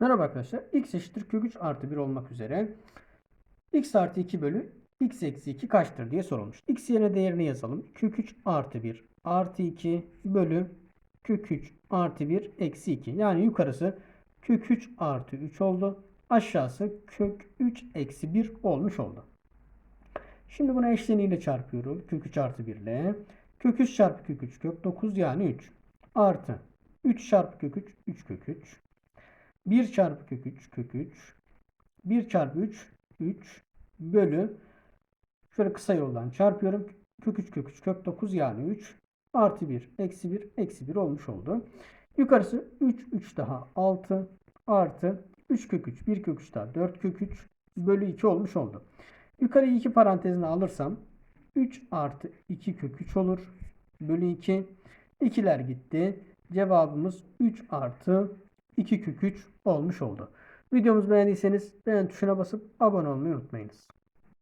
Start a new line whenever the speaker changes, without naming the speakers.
Merhaba arkadaşlar. x eşittir kök 3 artı 1 olmak üzere x artı 2 bölü x eksi 2 kaçtır diye sorulmuş. x yerine değerini yazalım. Kök 3 artı 1 artı 2 bölü kök 3 artı 1 eksi 2. Yani yukarısı kök 3 artı 3 oldu. Aşağısı kök 3 eksi 1 olmuş oldu. Şimdi buna eşleniğiyle çarpıyorum. Kök 3 artı 1 ile. Kök 3 çarpı kök 3 kök 9 yani 3. Artı 3 çarpı kök 3 3 kök 3. 1 çarpı kök 3 kök 3. 1 çarpı 3 3 bölü şöyle kısa yoldan çarpıyorum. Kök 3 kök 3 kök 9 yani 3 artı 1 eksi 1 eksi 1 olmuş oldu. Yukarısı 3 3 daha 6 artı 3 kök 3 1 kök 3 daha 4 kök 3 bölü 2 olmuş oldu. Yukarıyı 2 parantezine alırsam 3 artı 2 kök 3 olur. Bölü 2. 2'ler gitti. Cevabımız 3 artı 2 kök 3 olmuş oldu. Videomuzu beğendiyseniz beğen tuşuna basıp abone olmayı unutmayınız.